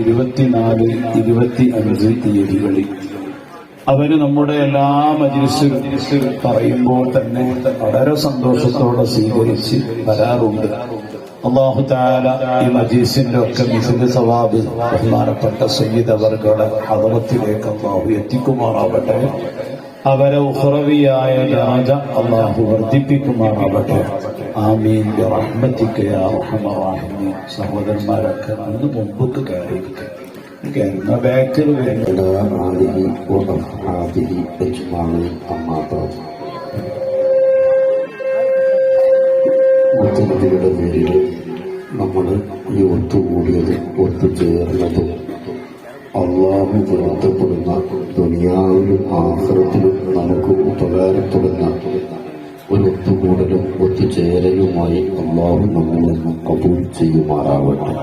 ഇരുപത്തിനാല് ഇരുപത്തി അഞ്ച് തീയതികളിൽ. അവർ നമ്മുടെ എല്ലാ മജിസ്റ്റും പറയുമ്പോൾ തന്നെ വളരെ സന്തോഷത്തോടെ സ്വീകരിച്ച് വരാറുണ്ട്. അള്ളാഹു താല ഈ മജീസിന്റെ ഒക്കെ മിസിന്റെ സവാബ് ബഹുമാനപ്പെട്ട സയ്യിദ് അവർകളെ ഹദറത്തിലേക്ക് അള്ളാഹു എത്തിക്കുമാറാവട്ടെ. അവരെ ഉഹറവിയായ രാജ അള്ളാഹു വർദ്ധിപ്പിക്കുമാറാവട്ടെ. ആമീൻ. റഹ്മത്തിക്കയാഹമറാഹിമീൻ സഹോദരന്മാരൊക്കെ അന്ന് മുമ്പൊക്കെ കയറിയിരിക്കുക എന്ന ബാക്കിൽ ബുദ്ധിമുട്ടിയുടെ പേരിൽ നമ്മൾ ഈ ഒത്തുകൂടിയതും ഒത്തുചേർന്നതും അള്ളാഹു പുറത്തപ്പെടുന്ന ദുനിയാവിലും ആഹ്ലത്തിലും നമുക്ക് ഉപകാരപ്പെടുന്ന ഒരു ഒത്തുകൂടലും ഒത്തുചേരലുമായി അള്ളാഹു നമ്മിൽ നിന്ന് കബൂൽ ചെയ്യുമാറാവട്ടെ.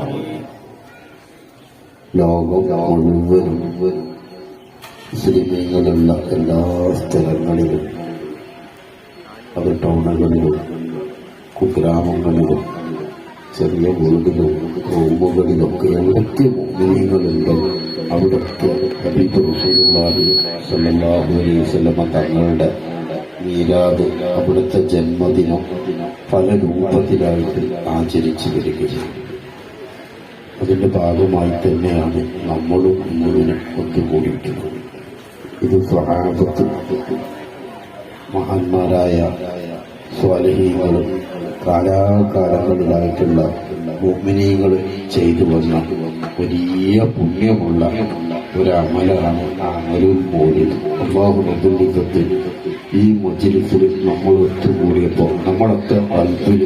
ലോകം മുഴുവനും മുസ്ലിമീങ്ങളുള്ള എല്ലാ സ്ഥലങ്ങളിലും അത് ടൗണുകളിലും കുഗ്രാമങ്ങളിലും ചെറിയ വീടിലും റൂമുകളിലൊക്കെ എവിടൊക്കെ മുസ്ലിങ്ങളുണ്ടോ അവിടൊക്കെ ഹബീബ് റസൂലുള്ളാഹി സല്ലാഹു അലൈഹി തങ്ങളുടെ മീലാദ് അവിടുത്തെ ജന്മദിനം പല രൂപത്തിലായിട്ട് ആചരിച്ചു വരികയാണ്. അതിന്റെ ഭാഗമായി തന്നെയാണ് നമ്മളും മുഴുവനും ഒത്തുകൂടിയിട്ടുള്ളത്. ഇത് സ്വഹാബത്ത് മഹാന്മാരായ സ്വാലഹീങ്ങളും കാലാകാലങ്ങളിലായിട്ടുള്ള ഭൂമിനീകൾ ചെയ്തു വന്ന വലിയ പുണ്യമുള്ള ഒരു അമലാണ് ആ അമലും പോലും അള്ളാഹു റബ്ബുലിക്കത്ത് ഈ മജ്ലിസിൽ നമ്മൾ ഒത്തുകൂടിയപ്പോൾ നമ്മളൊക്കെ അൽബിൽ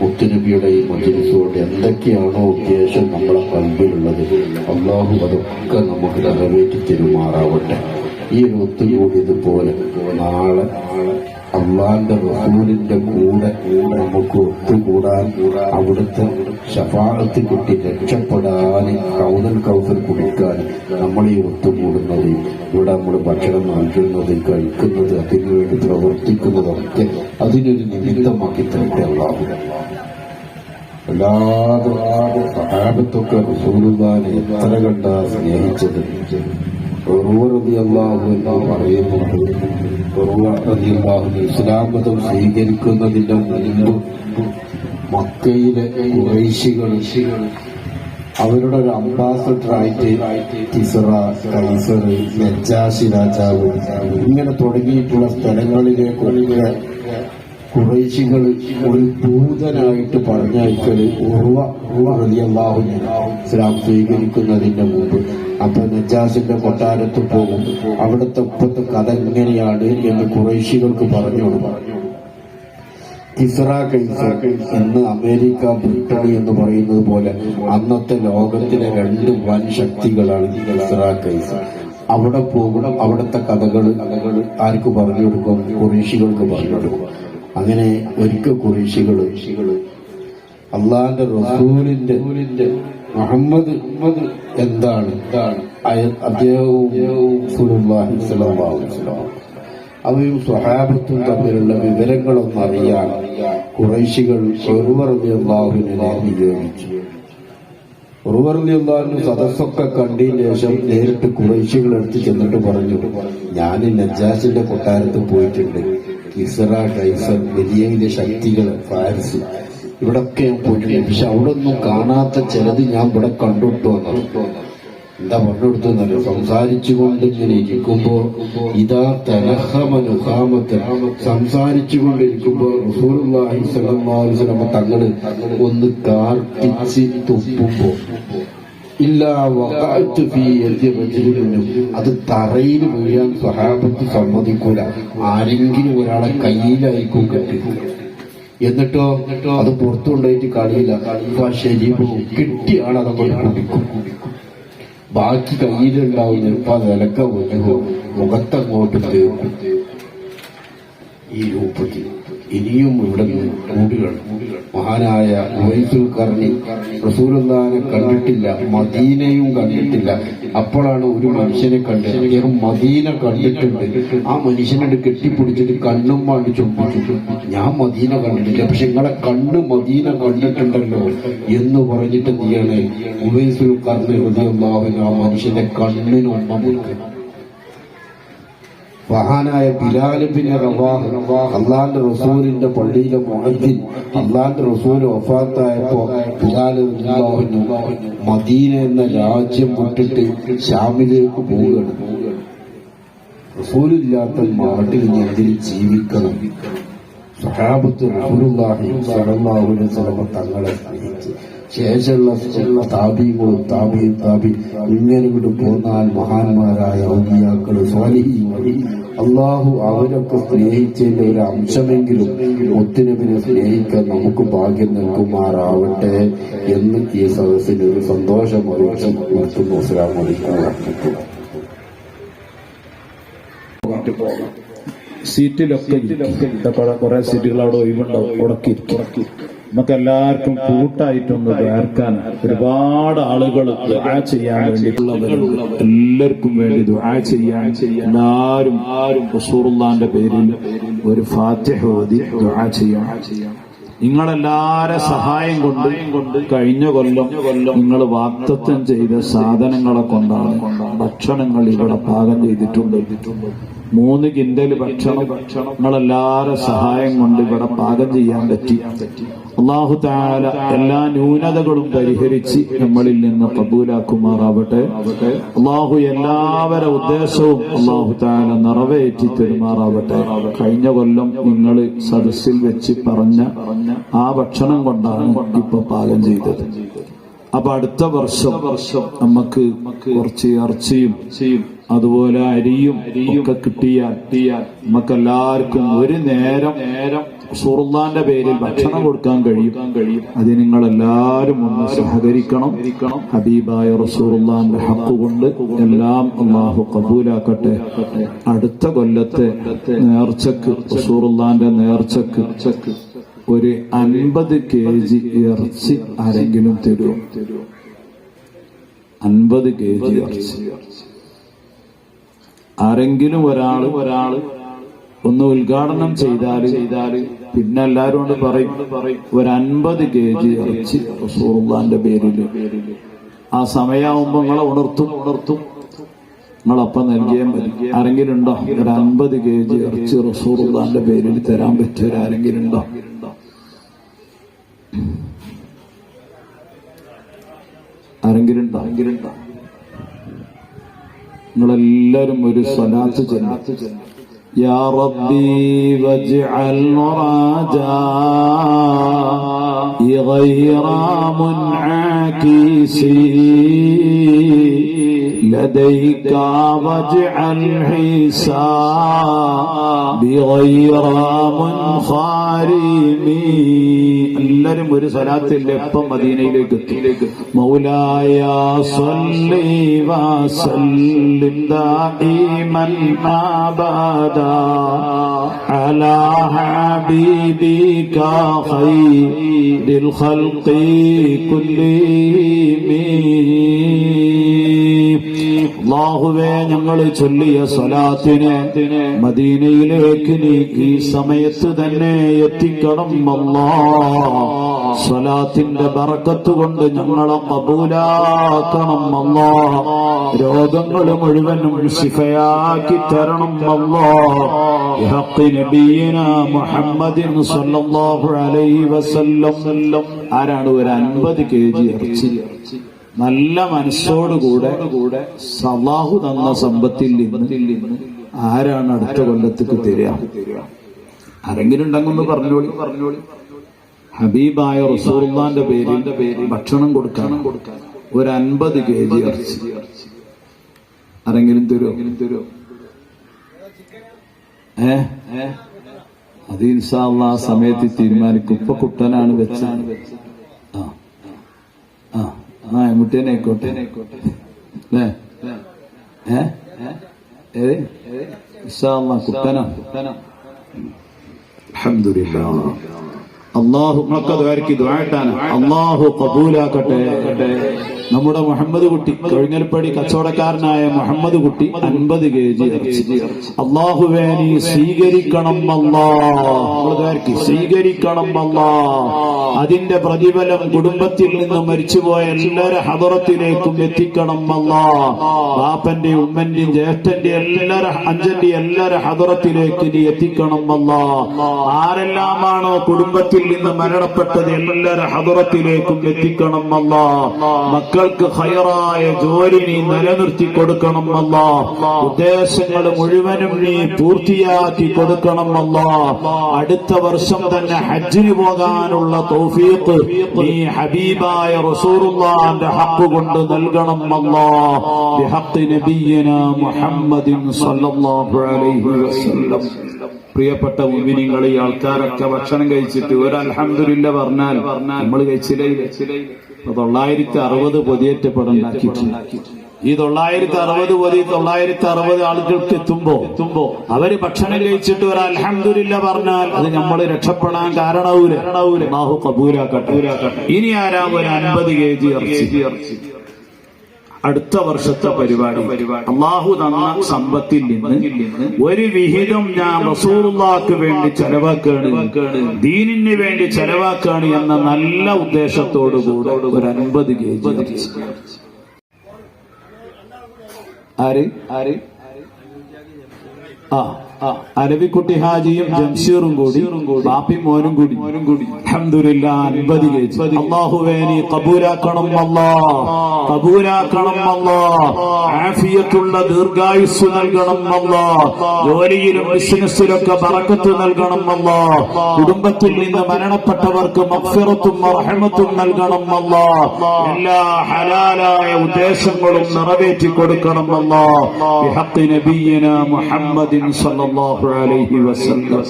മുത്തുനബിയുടെ ഈ മജ്ലിസോട് എന്തൊക്കെയാണോ ഉദ്ദേശം നമ്മളെ അൽബിലുള്ളത് അള്ളാഹു അതൊക്കെ നമുക്ക് നിറവേറ്റി തെരുമാറാവട്ടെ. ഈ ഒരു ഒത്തുകൂടിയതുപോലെ നാളെ അള്ളാന്റെ റസൂലിന്റെ കൂടെ നമുക്ക് ഒത്തുകൂടാൻ അവിടുത്തെ ശഫാഴത്ത് കിട്ടി രക്ഷപ്പെടാൻ കൗതൽ കൗതൽ കുടിക്കാൻ നമ്മളീ ഒത്തുകൂടുന്നത്. ഇവിടെ നമ്മൾ ഭക്ഷണം നൽകുന്നത് കഴിക്കുന്നത് അതിനുവേണ്ടി പ്രവർത്തിക്കുന്നതൊക്കെ അതിനൊരു നിമിത്തമാക്കി തരട്ടെ അള്ളാഹു. എല്ലാതും സഹാബത്തൊക്കെ റസൂലുള്ളാനെ എത്ര കണ്ട സ്നേഹിച്ചത്? പറയുന്നുണ്ട് ഇസ്ലാമതം സ്വീകരിക്കുന്നതിന്റെ മുൻപ് മക്കയിലെ കുറേശികൾ അവരുടെ ഒരു അംബാസഡർ ആയിട്ട് തിസറ കൈസർ നജാഷി രാജാവ് ഇങ്ങനെ തുടങ്ങിയിട്ടുള്ള സ്ഥലങ്ങളിലേക്കൊക്കെ കുറേശികൾ ഒരു ദൂതനായിട്ട് പറഞ്ഞയക്കൽ ഉറവ റളിയല്ലാഹുവിനെ ഇസ്ലാം സ്വീകരിക്കുന്നതിന്റെ മുമ്പ്. അപ്പൊ നജാസിന്റെ കൊട്ടാരത്ത് പോകും. അവിടുത്തെ ഒപ്പത്തെ കഥ എങ്ങനെയാണ് എന്ന് കുറേശികൾക്ക് പറഞ്ഞു കൊടുക്കും. ഇസ്ര കൈസർ എന്ന് അമേരിക്ക ബ്രിട്ടണി എന്ന് പറയുന്നത് പോലെ അന്നത്തെ ലോകത്തിലെ രണ്ട് വൻ ശക്തികളാണ് ഇസ്ര കൈസർ അവിടെ പോകണം അവിടുത്തെ കഥകൾ കഥകൾ ആർക്ക് പറഞ്ഞു കൊടുക്കും? കുറേശികൾക്ക് പറഞ്ഞു കൊടുക്കും. അങ്ങനെ ഒരിക്കൽ കുറേശികൾ അള്ളാന്റെ റസൂലിന്റെ മുഹമ്മദ് മുഹമ്മദ് എന്താണ്? എന്താണ് അദ്ദേഹവും അവയും സ്വഹാബത്തും തമ്മിലുള്ള വിവരങ്ങളൊന്നും അറിയാൻ കുറേശികൾ ചെറുവറിയാഹുവിനെ നിയോഗിച്ചു. ഉറുവർലിയുള്ള സദസ്സൊക്കെ കണ്ടതിന് ശേഷം നേരിട്ട് കുറേശികൾ എടുത്തു ചെന്നിട്ട് പറഞ്ഞു ഞാൻ നജാസിന്റെ കൊട്ടാരത്ത് പോയിട്ടുണ്ട്. കിസറ കൈസർ വലിയ ശക്തികൾ ഫാരിസ്. ഇവിടൊക്കെ ഞാൻ പോയിട്ടുണ്ട്. പക്ഷെ അവിടെ ഒന്നും കാണാത്ത ചിലത് ഞാൻ ഇവിടെ കണ്ടിട്ടോ എന്താ പറഞ്ഞെടുത്തെന്നല്ലോ സംസാരിച്ചുകൊണ്ട് ഇങ്ങനെ ഇരിക്കുമ്പോ ഇതാ തലഹമനുഹാമത്ത് സംസാരിച്ചുകൊണ്ടിരിക്കുമ്പോ വസല്ലം തങ്ങൾ ഒന്ന് കാർത്തിച്ച് തുപ്പുമ്പോ ഇല്ല അത് തറയിൽ വീഴാൻ സഹാബത്ത് സമ്മതിക്കൂല. ആരെങ്കിലും ഒരാളെ കയ്യിലായിക്കും കെട്ടി. എന്നിട്ടോ അത് പുറത്തുണ്ടായിട്ട് കളിയില്ല. കളിയില്ല ശരീരം കിട്ടിയാണ് അതൊക്കെ കുടിക്കും. ബാക്കി കയ്യിലുണ്ടാവും ചിലപ്പോ വിലക്ക വീഴും മുഖത്തങ്ങോട്ട് തീർക്കും ഈ രൂപത്തിൽ ഇനിയും ഇവിടെ കൂടുകൾ മഹാനായ ഉവൈസുൽ കർണി റസൂലുള്ളാനെ കണ്ടിട്ടില്ല മദീനയും കണ്ടിട്ടില്ല. അപ്പോഴാണ് ഒരു മനുഷ്യനെ കണ്ടത് അദ്ദേഹം മദീന കണ്ടിട്ടുണ്ട്. ആ മനുഷ്യനോട് കെട്ടിപ്പിടിച്ചിട്ട് കണ്ണും മാണ്ടി ചുംബിച്ചു ഞാൻ മദീന കണ്ടിട്ടില്ല പക്ഷെ നിങ്ങളെ കണ്ണ് മദീന കണ്ടിട്ടുണ്ടല്ലോ എന്ന് പറഞ്ഞിട്ട് എന്ത് ഉവൈസുൽ കർണി ഹൃദയം ആ മനുഷ്യന്റെ കണ്ണിന് ഉമ്മ മഹാനായ ബിലാലിബിന് റവാഹ്. അള്ളാന്റെ റസൂലിന്റെ പള്ളിയിലെ മുഹദ്ദിൻ. അള്ളാന്റെ റസൂൽ വഫാത്തായപ്പോൾ ബിലാൽ റളിയല്ലാഹു മദീന എന്ന രാജ്യം വിട്ടിട്ട് ഷാമിലേക്ക് പോവുകയാണ്. റസൂലില്ലാത്ത നാട്ടിൽ എന്തിന് ജീവിക്കണം. സഹാബത്ത് റസൂലുള്ളാഹി സ്വല്ലല്ലാഹു അലൈഹി വസല്ലം തങ്ങളെ സ്നേഹിച്ച് ശേഷമുള്ള താപീങ്ങളും താപിയും താപി ഇങ്ങനെ വിട്ടു പോന്നാൽ മഹാന്മാരായ ഔലിയാക്കൾ അള്ളാഹു അവരൊക്കെ സ്നേഹിച്ചതിന്റെ ഒരു അംശമെങ്കിലും ഒത്തിനവിനെ സ്നേഹിക്കാൻ നമുക്ക് ഭാഗ്യം നൽകുമാറാവട്ടെ എന്ന് ഈ സദസ്സിന് ഒരു സന്തോഷം അറിയിച്ച് നിർത്തുന്നു. വറഹ്മത്തുള്ളാഹി സീറ്റിലൊക്കെ കുറെ സീറ്റുകൾ അവിടെ ഒഴിവുണ്ടാവും ഉടക്കി നമുക്ക് എല്ലാവർക്കും കൂട്ടായിട്ടൊന്ന് വേർക്കാൻ ഒരുപാട് ആളുകൾ ചെയ്യാൻ വേണ്ടിയിട്ടുള്ളവരുണ്ട് എല്ലാവർക്കും വേണ്ടി ദുആ ചെയ്യാൻ എല്ലാവരും ആരും റസൂറുള്ളാന്റെ പേരിൽ ഒരു ഫാത്തിഹ ദുആ ചെയ്യാൻ നിങ്ങളെല്ലാരെ സഹായം കൊണ്ട് കഴിഞ്ഞ കൊല്ലം നിങ്ങൾ വാക്തത്വം ചെയ്ത സാധനങ്ങളെ കൊണ്ടാണ് ഭക്ഷണങ്ങൾ ഇവിടെ പാകം ചെയ്തിട്ടുണ്ട്. മൂന്ന് കിൻഡൽ ഭക്ഷണം നിങ്ങളെല്ലാരെ സഹായം കൊണ്ട് ഇവിടെ പാകം ചെയ്യാൻ പറ്റി. അള്ളാഹു താല എല്ലാ ന്യൂനതകളും പരിഹരിച്ച് നമ്മളിൽ നിന്ന് കബൂലാക്കുമാറാവട്ടെ. അള്ളാഹു എല്ലാവരുടെ ഉദ്ദേശവും അള്ളാഹു താല നിറവേറ്റി തെരുമാറാവട്ടെ. കഴിഞ്ഞ കൊല്ലം നിങ്ങൾ സദസ്സിൽ വെച്ച് പറഞ്ഞ ആ ഭക്ഷണം കൊണ്ടാണ് ഇപ്പൊ പാകം ചെയ്തത്. അപ്പൊ അടുത്ത വർഷം വർഷം നമുക്ക് കുറച്ച് ഇറച്ചിയും ചെയ്യും അതുപോലെ അരിയും ഒക്കെ കിട്ടിയാൽ നമുക്കെല്ലാവർക്കും ഒരു നേരം നേരം സുറുല്ലാന്റെ പേരിൽ ഭക്ഷണം കൊടുക്കാൻ കഴിയും. കഴിയും അത് നിങ്ങൾ എല്ലാവരും ഒന്ന് സഹകരിക്കണം. ഹബീബായ റസൂറുല്ലാന്റെ ഹക്ക് കൊണ്ട് എല്ലാം അള്ളാഹു കബൂലാക്കട്ടെ. അടുത്ത കൊല്ലത്തെ നേർച്ചക്ക് റസൂറുല്ലാന്റെ നേർച്ചക്ക് ഒരു അൻപത് കെ ജി ഇറച്ചി ആരെങ്കിലും തരും അൻപത് കെ ജി ഇറച്ചി. ആരെങ്കിലും ഒരാൾ ഒരാൾ ഒന്ന് ഉദ്ഘാടനം ചെയ്താൽ ചെയ്താൽ പിന്നെ എല്ലാരും കൊണ്ട് പറയും ഒരു അൻപത് കെ ജി ഇറച്ചി റസൂറുള്ളാന്റെ പേരിൽ. ആ സമയമാകുമ്പോ നിങ്ങളെ ഉണർത്തും ഉണർത്തും നിങ്ങളപ്പം നൽകിയാൽ മതി. ആരെങ്കിലും ഉണ്ടോ? ഒരു അൻപത് കെ ജി ഇറച്ചി റസൂറുള്ളാന്റെ പേരിൽ തരാൻ പറ്റിയ ആരെങ്കിലും ഉണ്ടോ ആരെങ്കിലും ഉണ്ടോ? ആരെങ്കിലും ഉണ്ടോ? നിങ്ങളെല്ലാരും ഒരു സ്വലാത്ത് ചെല്ലാത്ത് يا ربي واجعل رجائي غير منعكس لديك واجعل حسابي غير منخرم എല്ലാരും ഒരു സ്വലാത്തിൽ എപ്പം മദീനയിലേക്ക് എത്തി മൗലായ സ്വല്ലി വസല്ലിം ദായിമൻ അബദാ على حبيبك خير الخلق كلهم അള്ളാഹുവേ ഞങ്ങൾ ചൊല്ലിയ സ്വലാത്തിനെ മദീനയിലേക്ക് നീ ഈ സമയത്ത് തന്നെ എത്തിക്കണം സ്വലാത്തിന്റെ ബറക്കത്ത് കൊണ്ട് ഞങ്ങളെ കബൂലാക്കണം അല്ലാ രോഗങ്ങൾ മുഴുവനും ശിഫയാക്കി തരണം അല്ലാ മുഹമ്മദിൻ സല്ലല്ലാഹു അലൈഹി വസല്ലം. ആരാണ് ഒരു അൻപത് കെ ജി ഇറച്ചി? നല്ല മനസ്സോടുകൂടെ കൂടെ സലാഹു തന്ന സമ്പത്തിൽ നിന്ന് ആരാണ് അടുത്ത കൊല്ലത്തേക്ക് തരിക? ആരെങ്കിലും ഉണ്ടെങ്കിൽ പറഞ്ഞോളി. പറഞ്ഞോളി. ഹബീബായ റസൂർമാന്റെ പേരിൽ ഭക്ഷണം കൊടുക്കണം ഒരു അൻപത് കെ ജി ഇറച്ചി. ആരെങ്കിലും തരുമോ തരുമോ ഏ? അത് ഇൻഷാള്ള ആ സമയത്ത് തീരുമാനിക്കും. ഇപ്പൊ കുട്ടനാണ് വെച്ചാണ് വെച്ചത്. ആ. ആയിക്കോട്ടെ അല്ലേ ഏ? കുട്ടനാ. കുട്ടനാ അള്ളാഹു മക്കദ്വാരക്ക് ദ്വാട്ടാണ് അള്ളാഹു കബൂലാക്കട്ടെ. നമ്മുടെ മുഹമ്മദ് കുട്ടി കഴിഞ്ഞൽപ്പടി കച്ചവടക്കാരനായ മുഹമ്മദ് കുട്ടി അൻപത് കെ ജി ഇറച്ചി. നീ സ്വീകരിക്കണം സ്വീകരിക്കണം അതിന്റെ പ്രതിഫലം കുടുംബത്തിൽ നിന്ന് മരിച്ചുപോയ എല്ലാവരുടെ ഹദറത്തിലേക്കും എത്തിക്കണം അല്ലാ. ബാപ്പന്റെ ഉമ്മന്റെയും ജ്യേഷ്ഠന്റെ എല്ലാവരും അഞ്ചന്റെ എല്ലാവരുടെ ഹദറത്തിലേക്ക് നീ എത്തിക്കണം അല്ലാ. ആരെല്ലാമാണോ കുടുംബത്തിൽ നിന്ന് മരണപ്പെട്ടത് എല്ലാവരുടെ ഹദറത്തിലേക്കും എത്തിക്കണം അല്ലാ. മക്കൾക്ക് ഹയറായ ജോലി നീ നിലനിർത്തി കൊടുക്കണം അല്ല. ഉദ്ദേശങ്ങൾ മുഴുവനും നീ പൂർത്തിയാക്കി കൊടുക്കണം അല്ല. അടുത്ത വർഷം തന്നെ ഹജ്ജിന് പോകാനുള്ള തൗഫീഖ് നീ ഹബീബായ റസൂറുള്ളാന്റെ ഹക്ക് കൊണ്ട് നൽകണം അല്ലാ. ബിഹഖ് നബിയിന മുഹമ്മദിൻ സല്ലല്ലാഹു അലൈഹി വസല്ലം. പ്രിയപ്പെട്ട ഉമിനിങ്ങൾ ഈ ആൾക്കാരൊക്കെ ഭക്ഷണം കഴിച്ചിട്ട് ഒരു അലഹമില്ല പറഞ്ഞാൽ നമ്മൾ കഴിച്ചില്ലേ തൊള്ളായിരത്തി അറുപത് പൊതിയേറ്റപ്പെടണ്ടാക്കിയിട്ടുണ്ട് ഈ തൊള്ളായിരത്തി അറുപത് പൊതി തൊള്ളായിരത്തി അറുപത് ആളുകൾക്ക് എത്തുമ്പോ എത്തുമ്പോ അവർ ഭക്ഷണം കഴിച്ചിട്ട് ഒരു അലഹമില്ല പറഞ്ഞാൽ അത് നമ്മൾ രക്ഷപ്പെടാൻ കാരണവൂര് കാരണവൂര് ബാഹു കബൂലാക്കട്ടെ. ഇനി ആരാ ഒരു അൻപത് കെ ജി ഇറച്ചി ഇറച്ചി? അടുത്ത വർഷത്തെ പരിപാടി. അള്ളാഹു തന്ന സമ്പത്തിൽ നിന്ന് ഒരു വിഹിതം ഞാൻ റസൂർക്ക് വേണ്ടി ചെലവാക്കാണ്. ദീനിന് വേണ്ടി ചെലവാക്കാണ് എന്ന നല്ല ഉദ്ദേശത്തോടു കൂടെ ഒരു അൻപത് കെ ജി ആര്? ആര്? ആ. അരവിക്കുട്ടി ഹാജിയും ജംഷീറും കൂടി ബാപ്പി മോനും കൂടി. മോനും കൂടി. അഹമ്മദില്ല അൻപതി അള്ളാഹുവേനി കബൂലാക്കണം അല്ലാ. കബൂലാക്കണം അല്ലാ. ആഫിയത്തുള്ള ദീർഘായുസ് നൽകണം അല്ലാ. ജോലിയിലും ബിസിനസ്സിലൊക്കെ പറക്കത്ത് നൽകണം അല്ലാ. കുടുംബത്തിൽ നിന്ന് മരണപ്പെട്ടവർക്ക് മഫ്ഫിറത്തും അർഹമത്തും നൽകണം അല്ലാ. എല്ലാ ഹലാലായ ഉദ്ദേശങ്ങളും നിറവേറ്റി കൊടുക്കണം അല്ലാ ബിഹഖ് നബിയിന മുഹമ്മദിൻ സല്ലല്ലാഹു അലൈഹി വസല്ലം.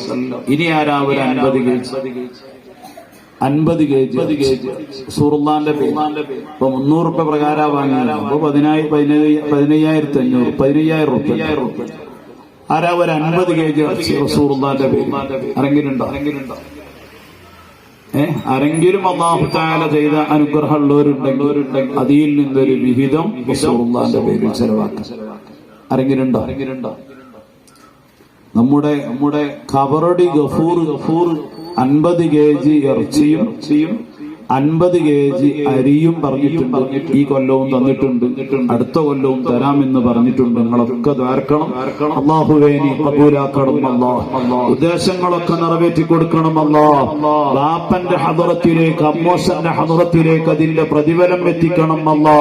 ഇനി ആരാ ഒരു അൻപത് അൻപത് കെ ജി സൂറുല്ലാന്റെ പേര്. ഇപ്പൊ മുന്നൂറ് രൂപ പ്രകാരം വാങ്ങിയത് അപ്പൊ പതിനായിരം പതിനയ്യായിരത്തി അഞ്ഞൂറ് പതിനയ്യായിരം റുപ്യ. ആരാ ഒരു അൻപത് കെ ജി സൂറുല്ലാന്റെ പേര്. ആരെങ്കിലുണ്ടോ? ആരെങ്കിലുണ്ടോ? ഏ? ആരെങ്കിലും അള്ളാഹു താല ചെയ്ത അനുഗ്രഹമുള്ളവരുണ്ടെങ്കിൽ അതിൽ നിന്നൊരു വിഹിതം സൂറുല്ലാന്റെ പേരിൽ ചെലവാക്കാം. അരങ്ങിലുണ്ടോ ആരെങ്കിലുണ്ടോ? നമ്മുടെ നമ്മുടെ കബറടി ഗഫൂർ ഗഫൂർ അൻപത് കെ ജി ഇറച്ചിയും അൻപത് കെ ജി അരിയും പറഞ്ഞിട്ടുണ്ട്. ഈ കൊല്ലവും തന്നിട്ടുണ്ട്. അടുത്ത കൊല്ലവും തരാമെന്ന് പറഞ്ഞിട്ടുണ്ട്. നിങ്ങളൊക്കെ ദ്വാർക്കണം അള്ളാഹുവേനി കബൂലാക്കണം. അല്ലാ ഉദ്ദേശങ്ങളൊക്കെ നിറവേറ്റി കൊടുക്കണം. അല്ലാ ബാപ്പന്റെ ഹദറത്തിലേക്ക് അമ്മോസന്റെ ഹദറത്തിലേക്ക് അതിന്റെ പ്രതിഫലം എത്തിക്കണം. അല്ലാ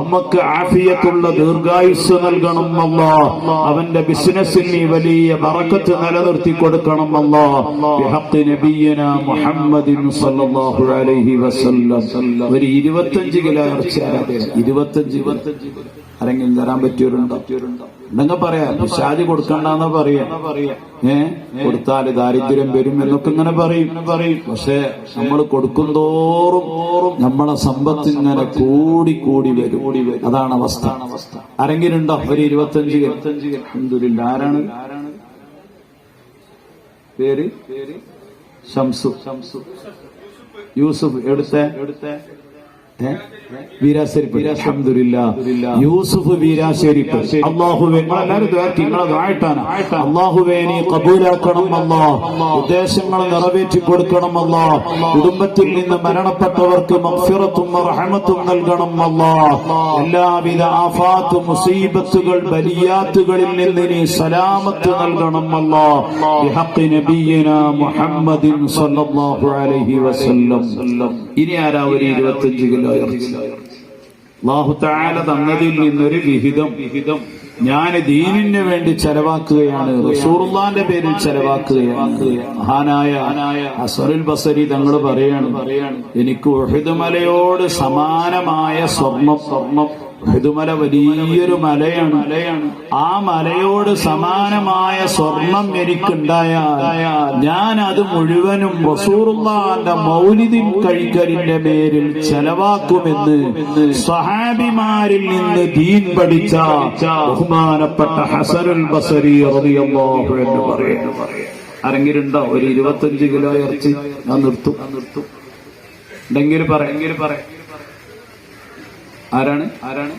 ഉമ്മക്ക് ആഫിയത്തുള്ള ദീർഘായുസ് നൽകണം. അല്ലാ അവന്റെ ബിസിനസ്സിൽ നീ വലിയ ബറക്കത്ത് നിലനിർത്തി കൊടുക്കണം. അല്ലാ ബിഹഖ് നബിയന മുഹമ്മദിൻ സല്ലല്ലാഹു അലൈഹി വസല്ലം. ഒരു ഇരുപത്തഞ്ച് കിലോ ഇറച്ചി ഇരുപത്തഞ്ച് ഇരുപത്തഞ്ച് ആരെങ്കിലും തരാൻ പറ്റിയവരുണ്ടോ? ഉണ്ടെങ്കിൽ പറയാ? പിശാജ് കൊടുക്കണ്ടെന്ന് പറയാ. ഏ? കൊടുത്താൽ ദാരിദ്ര്യം വരും എന്നൊക്കെ ഇങ്ങനെ പറയും. പറയും. പക്ഷെ നമ്മൾ കൊടുക്കും തോറും നമ്മളെ സമ്പത്ത് ഇങ്ങനെ കൂടി കൂടി വരും. അതാണ് അവസ്ഥ. ആരെങ്കിലും ഉണ്ടോ? ഒരു ഇരുപത്തഞ്ച് ആരാണ്? പേര്? ശംസു ശംസു യൂസുഫ് എടുത്ത്. നീ ഉദ്ദേശങ്ങൾ നിറവേറ്റി കൊടുക്കണം കുടുംബത്തിൽ നിന്ന് മരണപ്പെട്ടവർക്ക് റഹമത്തും നൽകണം എല്ലാവിധ ആഫാത്ത് മുസീബത്തുകൾ ബലിയാത്തുകളിൽ നിന്ന് നീ സലാമത്ത് നൽകണം മുഹമ്മദിൻ ഇനി ആരാ ഒരു ഇരുപത്തിയഞ്ച് കിലോ? അള്ളാഹു തന്നതിൽ നിന്നൊരു വിഹിതം വിഹിതം. ഞാൻ ദീനിന് വേണ്ടി ചെലവാക്കുകയാണ്. റസൂറുല്ലാന്റെ പേരിൽ ചെലവാക്കുകയാണ്. മഹാനായ അസറുൽ ബസരി തങ്ങൾ പറയാണ് എനിക്ക് ഒഹിദുമലയോട് മലയോട് സമാനമായ സ്വർണം സ്വർണം ഹിതുമല വലിയൊരു മലയാണ്. മലയാണ് ആ മലയോട് സമാനമായ സ്വർണം എനിക്കുണ്ടായാൽ ഞാൻ അത് മുഴുവനും റസൂറുല്ലാന്റെ മൗലിദിൻ കഴിക്കലിന്റെ പേരിൽ ചെലവാക്കുമെന്ന് സഹാബിമാരിൽ നിന്ന് ദീൻ പഠിച്ച ബഹുമാനപ്പെട്ട ഹസനുൽ ബസരി പറയുന്നു അരങ്ങിരുണ്ടോ ഒരു ഇരുപത്തഞ്ച് കിലോ ഇറച്ചി ഞാൻ നിർത്തും. നിർത്തും ഉണ്ടെങ്കിൽ പറ എങ്കിൽ പറ. ആരാണ്? ആരാണ്?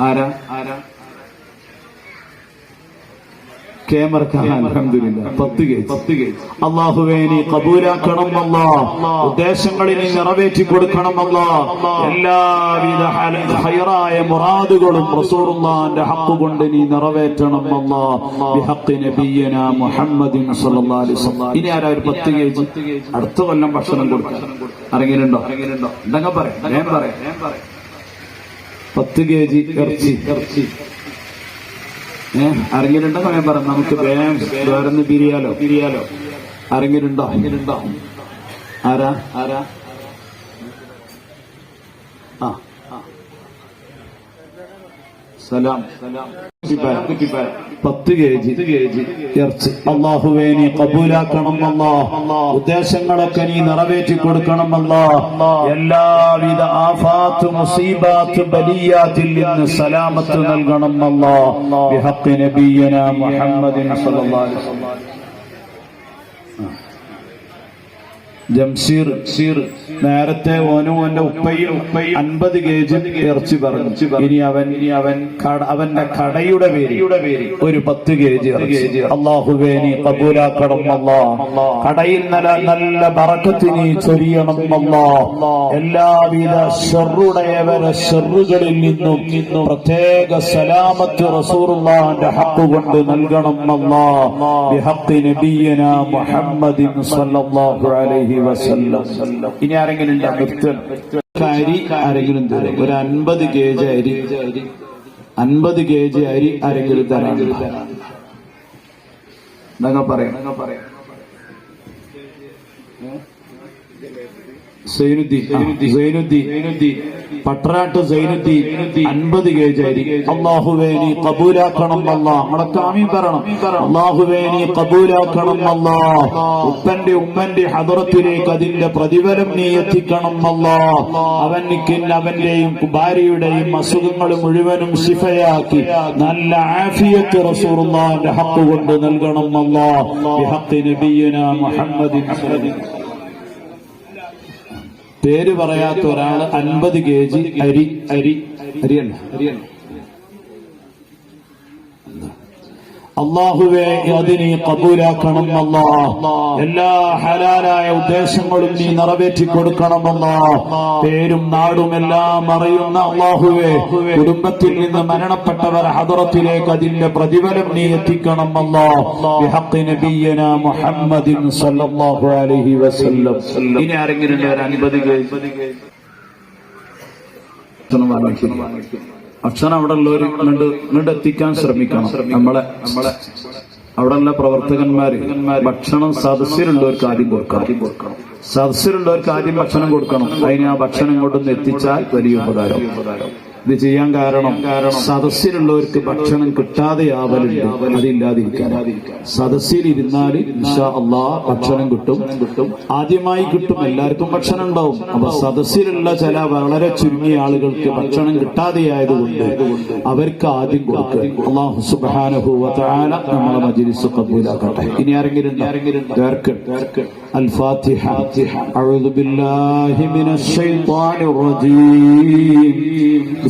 ആരാ? ആരാ അലഹമില്ല പത്ത് കേജ് പത്ത് കേജ് അള്ളാഹുവേ നീ ഉദ്ദേശങ്ങളിൽ നിറവേറ്റി കൊടുക്കണം അല്ലാ എല്ലാവിധ ഹൈറായ മുറാദുകളും റസൂറുല്ലാന്റെ ഹക്ക് കൊണ്ട് നീ നിറവേറ്റണം അല്ലാ ബിഹഖി നബിയ്യന മുഹമ്മദിൻ സല്ലല്ലാഹു അലൈഹി വസല്ലം. ഇനി ആരാ ഒരു പത്ത് കേജ്? അടുത്ത കൊല്ലം ഭക്ഷണം കൊടുക്കാം ആരെങ്കിലുണ്ടോ? ഉണ്ടെങ്കിൽ പറയാം. ഞാൻ പറയാം. ഞാൻ പറയാം. പത്ത് കെ ജി ഇറച്ചി. ഇറച്ചി. അറിഞ്ഞിട്ടുണ്ടോ? സമയം പറ നമുക്ക് വേഗം വേറെന്ന് പിരിയാലോ? പിരിയാലോ. അറിഞ്ഞിട്ടുണ്ടോ? ആരെങ്കിലുണ്ടോ ആരാ? ആരാ? ആ. സലാം പത്ത് കെ ജി കെ ജി ഇറച്ചി. അള്ളാഹുവേ നീ കബൂലാക്കണം അല്ലാ ഉദ്ദേശങ്ങളൊക്കെ നീ നിറവേറ്റി കൊടുക്കണം അല്ലാ എല്ലാവിധ ആഫാത്ത് മുസീബാത്ത് ബലിയാത്തിൽ നിന്ന് സലാമത്ത് നൽകണം അല്ലാ ബിഹഖി നബിയന മുഹമ്മദിൻ സല്ലല്ലാഹു അലൈഹി വസല്ലം. ജംഷീർ ഷീർ നേരത്തെ ഓനും ഓന്റെ ഉപ്പയും ഉപ്പയും അൻപത് കേജ് ഇറച്ചി പറഞ്ഞു. ഇനി അവൻ ഇനി അവൻ അവന്റെ കടയുടെ പേര് ഒരു പത്ത് കേജ് ഇറച്ചി. അള്ളാഹുവേ നീ കബൂലാക്കണം കടയിൽ നല്ല നല്ല പറക്കത്തിന് ചൊരിയണം എല്ലാവിധ ഷെറുടയവരെ ഷെറുകളിൽ നിന്നും പ്രത്യേക സലാമത്ത് റസൂറുള്ളാന്റെ ഹക്ക് കൊണ്ട് നൽകണം അല്ലാ ബിഹഖി നബിയന മുഹമ്മദിൻ സല്ലല്ലാഹു അലൈഹി വസല്ലം. ഇനി ആരെങ്കിലും ഉണ്ടോ നിർത്തണം അരി ആരെങ്കിലും തരും. ഒരു അൻപത് കേജ് അരി. അൻപത് കേജ് അരി ആരെങ്കിലും തരാൻ എന്നങ്ങ പറയാം. എന്നങ്ങ പറയാം. നീ നമ്മളെ തരണം നീ ഉപ്പന്റെ ഉമ്മന്റെ ഹദറത്തിലേക്ക് അതിന്റെ പ്രതിഫലം നീ എത്തിക്കണം അല്ലാ. അവനിക്ക് അവന്റെയും ഭാര്യയുടെയും അസുഖങ്ങൾ മുഴുവനും ശിഫയാക്കി നല്ല ആഫിയത്ത് റസൂറുള്ളാന്റെ ഹക്ക് കൊണ്ട് നൽകണം അല്ലാ. ബിഹഖി നബിയന മുഹമ്മദിൻ പേര് പറയാത്ത ഒരാൾ അൻപത് കെ ജി അരി അരി അരിയണ്ണ അരിയല്ല അള്ളാഹുവെ അതിനെ കബൂലാക്കണം അല്ലാ. എല്ലാ ഹലാലായ ഉദ്ദേശങ്ങളും നീ നിറവേറ്റി കൊടുക്കണമെന്നാ പേരും നാടും എല്ലാം അറിയുന്ന അള്ളാഹുവെ കുടുംബത്തിൽ നിന്ന് മരണപ്പെട്ടവർ ഹദറത്തിലേക്ക് അതിന്റെ പ്രതിഫലം നീ എത്തിക്കണം മുഹമ്മദിൻ സല്ലല്ലാഹു അലൈഹി വസല്ലം. ഇനി ആരെങ്കിലും ഒരു ഭക്ഷണം അവിടെ ഇങ്ങോട്ട് എത്തിക്കാൻ ശ്രമിക്കണം. നമ്മളെ നമ്മളെ അവിടെ ഉള്ള പ്രവർത്തകന്മാര് ഭക്ഷണം സദസ്സിലുള്ളവർക്ക് ആദ്യം കൊടുക്കണം. സദസ്സിലുള്ളവർക്ക് ആദ്യം ഭക്ഷണം കൊടുക്കണം. അതിന് ആ ഭക്ഷണം ഇങ്ങോട്ടൊന്ന് എത്തിച്ചാൽ വലിയ ഉപകാരം. ഇത് ചെയ്യാൻ കാരണം സദസ്സിലുള്ളവർക്ക് ഭക്ഷണം കിട്ടാതെയാവലുണ്ട് അതില്ലാതിരിക്കാൻ സദസ്സിൽ ഇരുന്നാൽ അള്ളാ ഭക്ഷണം കിട്ടും കിട്ടും ആദ്യമായി കിട്ടും എല്ലാവർക്കും ഭക്ഷണം ഉണ്ടാവും അപ്പൊ സദസ്സിലുള്ള ചില വളരെ ചുരുങ്ങിയ ആളുകൾക്ക് ഭക്ഷണം കിട്ടാതെയായതുകൊണ്ട് അവർക്ക് ആദ്യം കൊടുക്കുക അള്ളാഹു സുബാനുഭൂവത്താല നമ്മളെ മജിലിസ് കബൂലാക്കട്ടെ ഇനി ആരെങ്കിലും ഉണ്ടോ? ആരെങ്കിലും ഉണ്ടോ? الفاتحة أعوذ بالله من الشيطان الرجيم